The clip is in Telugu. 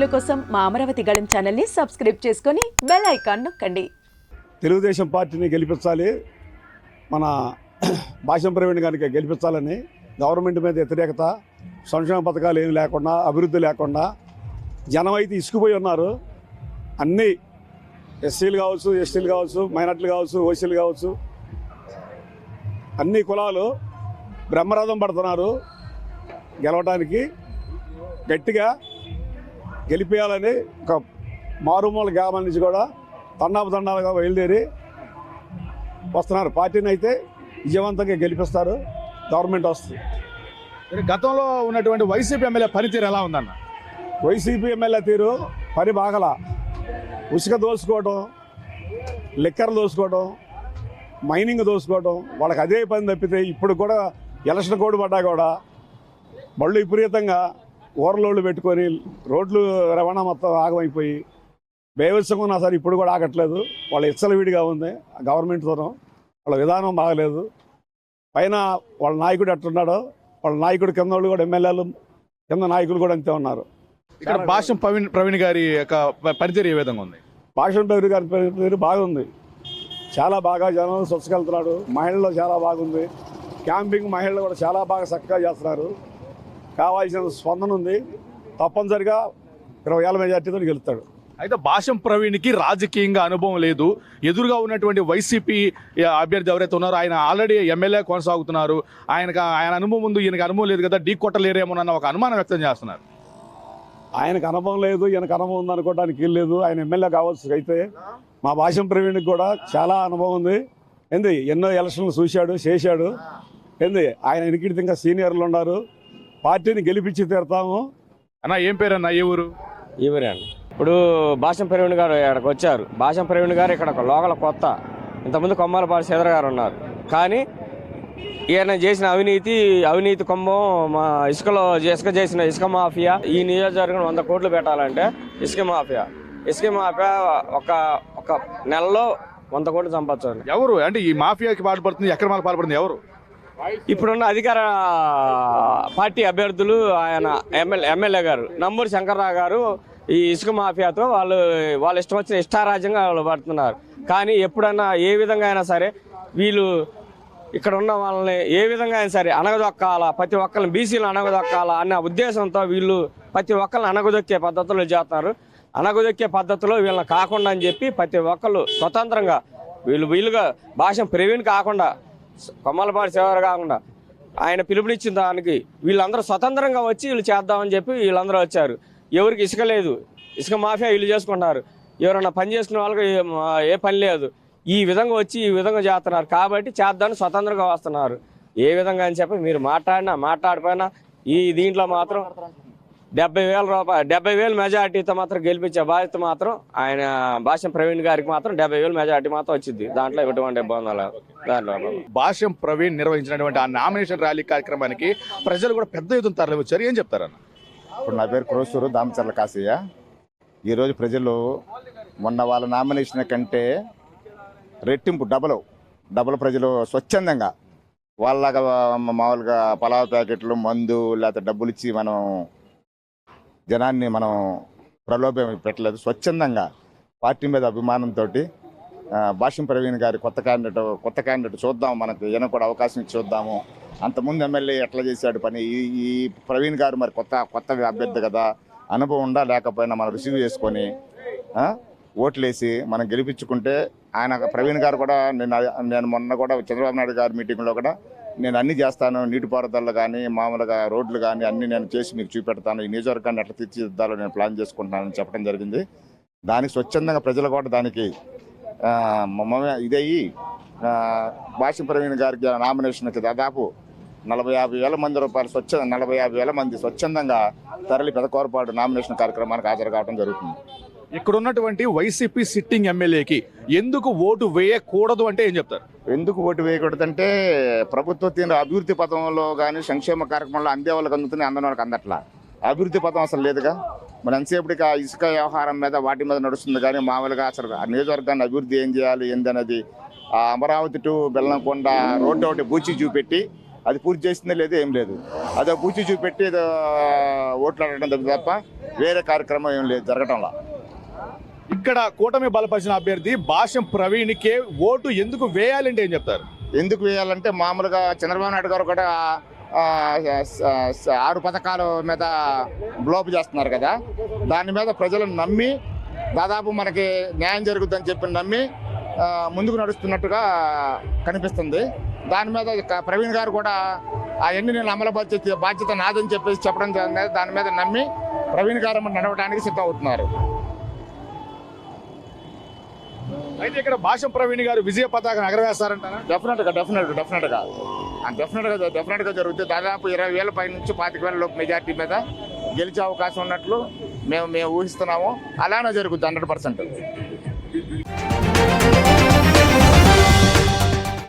వీడియోల కోసం మా అమరావతి గళం ఛానల్ని సబ్స్క్రైబ్ చేసుకొని బెల్ ఐకాన్ నొక్కండి. తెలుగుదేశం పార్టీని గెలిపించాలి మన భాషం ప్రవీణ్ గారికి గెలిపించాలని గవర్నమెంట్ మీద వ్యతిరేకత సంక్షేమ పథకాలు ఏమి లేకుండా అభివృద్ధి లేకుండా జనం అయితే ఇసుకుపోయి ఉన్నారు. అన్నీ ఎస్సీలు కావచ్చు ఎస్టీలు కావచ్చు మైనార్టీలు కావచ్చు ఓసీలు కావచ్చు అన్ని కులాలు బ్రహ్మరథం పడుతున్నారు. గెలవడానికి గట్టిగా గెలిపేయాలని ఒక మారుమూల గ్రామం నుంచి కూడా తండాపు తండాలుగా బయలుదేరి వస్తున్నారు. పార్టీని అయితే విజయవంతంగా గెలిపిస్తారు. గవర్నమెంట్ వస్తుంది. గతంలో ఉన్నటువంటి వైసీపీ ఎమ్మెల్యే పనితీరు ఎలా ఉందన్న? వైసీపీ ఎమ్మెల్యే తీరు పని బాగల. ఉసుక దోసుకోవడం లిక్కర్ దోసుకోవడం మైనింగ్ దోసుకోవడం వాళ్ళకి అదే పని తప్పితే ఇప్పుడు కూడా ఎలక్షన్ కోడ్ పడ్డా కూడా బళ్ళు విపరీతంగా ఊరలోళ్ళు పెట్టుకొని రోడ్లు రవాణా మొత్తం ఆగమైపోయి బేవత్సంగా ఉన్నా సరే ఇప్పుడు కూడా ఆగట్లేదు. వాళ్ళ ఇచ్చలవిడిగా ఉంది గవర్నమెంట్తో వాళ్ళ విధానం బాగలేదు. పైన వాళ్ళ నాయకుడు ఎట్టున్నాడో వాళ్ళ నాయకుడు కింద వాళ్ళు కూడా ఎమ్మెల్యేలు కింద నాయకులు కూడా అంతే ఉన్నారు. ఇక్కడ భాష్యం ప్రవీణ్ ప్రవీణ్ గారి యొక్క ప- పనితీరు ఏ విధంగా ఉంది? భాషణ పేరు గారి పేరు- పేరు బాగుంది. చాలా బాగా జనం స్వచ్ఛకెళ్తున్నాడు మహిళల్లో చాలా బాగుంది. క్యాంపింగ్ మహిళలు కూడా చాలా బాగా చక్కగా చేస్తున్నారు. కావాల్సిన స్పందన ఉంది. తప్పనిసరిగా ఇరవై ఏళ్ళ మెజార్టీతో గెలుస్తాడు. అయితే భాష్యం ప్రవీణ్కి రాజకీయంగా అనుభవం లేదు. ఎదురుగా ఉన్నటువంటి వైసీపీ అభ్యర్థి ఎవరైతే ఉన్నారో ఆయన ఆల్రెడీ ఎమ్మెల్యే కొనసాగుతున్నారు. ఆయనకు ఆయన అనుభవం ముందు ఈయనకు అనుభవం లేదు కదా ఢీ కొట్టలేరేమోనన్న ఒక అనుమానం వ్యక్తం చేస్తున్నారు. ఆయనకు అనుభవం లేదు ఈయనకు అనుభవం ఉంది అనుకోవడానికి లేదు. ఆయన ఎమ్మెల్యే కావచ్చు అయితే మా భాషం ప్రవీణ్కి కూడా చాలా అనుభవం ఉంది. ఏంది ఎన్నో ఎలక్షన్లు చూశాడు చేశాడు. ఏంది ఆయన ఎన్నికడితే ఇంకా సీనియర్లు ఉన్నారు. పార్టీని గెలిపించి తీరుతాము. అన్న ఏం పేరన్న ఏ ఊరు? ఇవరే అండి ఇప్పుడు భాషం ప్రవీణ్ గారు ఇక్కడికి వచ్చారు. భాషం ప్రవీణ్ గారు ఇక్కడ ఒక లోకల్ కొత్త. ఇంతకుముందు కొమ్మాలపాటి శ్రీధర్ గారు ఉన్నారు. కానీ ఈయన చేసిన అవినీతి అవినీతి కుంభం మా ఇసుకలో ఇసుక చేసిన ఇసుక మాఫియా ఈ నియోజకవర్గం వంద కోట్లు పెట్టాలంటే ఇసుక మాఫియా. ఇసుక మాఫియా ఒక ఒక నెలలో వంద కోట్లు సంపాదించారు ఎవరు? అంటే ఈ మాఫియాకి పాల్పడుతుంది అక్రమాలు పాల్పడుతుంది ఎవరు? ఇప్పుడున్న అధికార పార్టీ అభ్యర్థులు ఆయన ఎమ్మెల్యే ఎమ్మెల్యే గారు నమ్మూరి శంకర్రావు గారు ఈ ఇసుక మాఫియాతో వాళ్ళు వాళ్ళ ఇష్టం వచ్చిన ఇష్టారాజ్యంగా వాళ్ళు పడుతున్నారు. కానీ ఎప్పుడన్నా ఏ విధంగా అయినా సరే వీళ్ళు ఇక్కడ ఉన్న వాళ్ళని ఏ విధంగా అయినా సరే అనగదొక్కాలా ప్రతి ఒక్కరిని బీసీలు అనగదొక్కాలా అన్న ఉద్దేశంతో వీళ్ళు ప్రతి ఒక్కరిని అనగదొక్కే పద్ధతిలో చేస్తున్నారు. అనగదొక్కే పద్ధతిలో వీళ్ళని కాకుండా అని చెప్పి ప్రతి ఒక్కళ్ళు స్వతంత్రంగా వీళ్ళు వీళ్ళుగా భాష ప్రవీణ్ కాకుండా కొమ్మలపాటి శివగారు కాకుండా ఆయన పిలుపునిచ్చిన దానికి వీళ్ళందరూ స్వతంత్రంగా వచ్చి వీళ్ళు చేద్దామని చెప్పి వీళ్ళందరూ వచ్చారు. ఎవరికి ఇసుక లేదు. ఇసుక మాఫియా వీళ్ళు చేసుకుంటున్నారు ఎవరైనా పని చేసుకునే వాళ్ళకి ఏ- ఏ పని లేదు. ఈ విధంగా వచ్చి ఈ విధంగా చేస్తున్నారు. కాబట్టి చేద్దామని స్వతంత్రంగా వస్తున్నారు. ఏ విధంగా అని చెప్పి మీరు మాట్లాడినా మాట్లాడిపోయినా ఈ దీంట్లో మాత్రం డెబ్బై వేల రూపాయలు డెబ్బై వేలు మెజార్టీతో మాత్రం గెలిపించే బాధ్యత మాత్రం ఆయన భాష్యం ప్రవీణ్ గారికి మాత్రం డెబ్బై వేలు మెజార్టీ మాత్రం వచ్చింది. దాంట్లో ఎటువంటి ఇబ్బంది లేదు. దాంట్లో భాష్యం ప్రవీణ్ నిర్వహించినటువంటి ఆ నామినేషన్ ర్యాలీ కార్యక్రమానికి ప్రజలు కూడా పెద్ద ఎత్తున తరలి వచ్చారు ఏం చెప్తారన్న ఇప్పుడు నా పేరు క్రోసూరు దామచర్ల కాసయ్య ఈరోజు ప్రజలు మొన్న వాళ్ళ నామినేషన్ కంటే రెట్టింపు డబల్ డబల్ ప్రజలు స్వచ్ఛందంగా వాళ్ళగా మామూలుగా పలావ్ ప్యాకెట్లు మందు లేకపోతే డబ్బులు ఇచ్చి మనం జనాన్ని మనం ప్రలోభం పెట్టలేదు. స్వచ్ఛందంగా పార్టీ మీద అభిమానంతో భాషం ప్రవీణ్ గారి కొత్త క్యాండిడేట్ కొత్త క్యాండిడేట్ చూద్దాం మనకు ఈయన కూడా అవకాశం చూద్దాము. అంతకుముందు ఎమ్మెల్యే ఎట్లా చేశాడు పని? ఈ ఈ ప్రవీణ్ గారు మరి కొత్త కొత్త అభ్యర్థి కదా అనుభవం ఉండా లేకపోయినా మనం రిసీవ్ చేసుకొని ఓట్లేసి మనం గెలిపించుకుంటే ఆయన ప్రవీణ్ గారు కూడా నేను నేను మొన్న కూడా చంద్రబాబు నాయుడు గారి మీటింగ్లో కూడా నేను అన్ని చేస్తాను. నీటిపారుదల కానీ మామూలుగా రోడ్లు కానీ అన్ని నేను చేసి మీకు చూపెడతాను. ఈ నియోజకవర్గాన్ని ఎట్లా తీర్చిదిద్దాలో నేను ప్లాన్ చేసుకుంటున్నానని చెప్పడం జరిగింది. దానికి స్వచ్ఛందంగా ప్రజలు కూడా దానికి మమ్మ- ఇదయ్యి ఆ, భాష ప్రవీణ్ గారికి నామినేషన్కి దాదాపు నలభై యాభై వేల మంది రూపాయలు స్వచ్ఛ నలభై యాభై వేల మంది స్వచ్ఛందంగా తరలి పెదకోరపాటు నామినేషన్ కార్యక్రమానికి హాజరు కావడం జరుగుతుంది. ఇక్కడ ఉన్నటువంటి వైసీపీ సిట్టింగ్ ఎమ్మెల్యేకి ఎందుకు ఓటు వేయకూడదు అంటే ఏం చెప్తారు? ఎందుకు ఓటు వేయకూడదంటే ప్రభుత్వ తీరు అభివృద్ధి పథంలో కానీ సంక్షేమ కార్యక్రమంలో అందే వాళ్ళకి అందుతున్నాయి అందని వాళ్ళకి అందట్లా. అభివృద్ధి పథం అసలు లేదుగా. మన ఎంతసేపటికి ఆ ఇసుక వ్యవహారం మీద వాటి మీద నడుస్తుంది కానీ మామూలుగా అసలు ఆ నియోజకవర్గాన్ని అభివృద్ధి ఏం చేయాలి ఏందనేది ఆ అమరావతి టు బెల్లంకొండ రోడ్డు ఒకటి బూచి చూపెట్టి అది పూర్తి చేసిందే లేదు ఏం లేదు. అదో పూచి చూపెట్టి ఏదో ఓట్లాడటం తప్ప వేరే కార్యక్రమం ఏం లేదు జరగటంలా. ఇక్కడ కూటమి బలపరిచిన అభ్యర్థి భాష్యం ప్రవీణ్కే ఓటు ఎందుకు వేయాలంటే ఏం చెప్తారు? ఎందుకు వేయాలంటే మామూలుగా చంద్రబాబు నాయుడు గారు కూడా ఆరు పథకాల మీద బ్లోప్ చేస్తున్నారు కదా. దాని మీద ప్రజలు నమ్మి దాదాపు మనకి న్యాయం జరుగుతుందని చెప్పి నమ్మి ముందుకు నడుస్తున్నట్టుగా కనిపిస్తుంది. దాని మీద ఇక ప్రవీణ్ గారు కూడా అవన్నీ నేను అమలు బాధ్యత బాధ్యత నాదని చెప్పేసి చెప్పడం జరిగింది దాని మీద నమ్మి ప్రవీణ్ గారు నడవడానికి సిద్ధం అవుతున్నారు అయితే ఇక్కడ భాషం ప్రవీణ్ గారు విజయ పతాకం ఎగరవేస్తారంటారా? డెఫినెట్గా డెఫినెట్ డెఫినెట్గా. డెఫినెట్గా డెఫినెట్గా జరుగుతుంది దాదాపు ఇరవై వేల పై నుంచి పాతిక వేల లోపు మెజార్టీ మీద గెలిచే అవకాశం ఉన్నట్లు మేము మేము ఊహిస్తున్నాము. అలానే జరుగుతుంది హండ్రెడ్ పర్సెంట్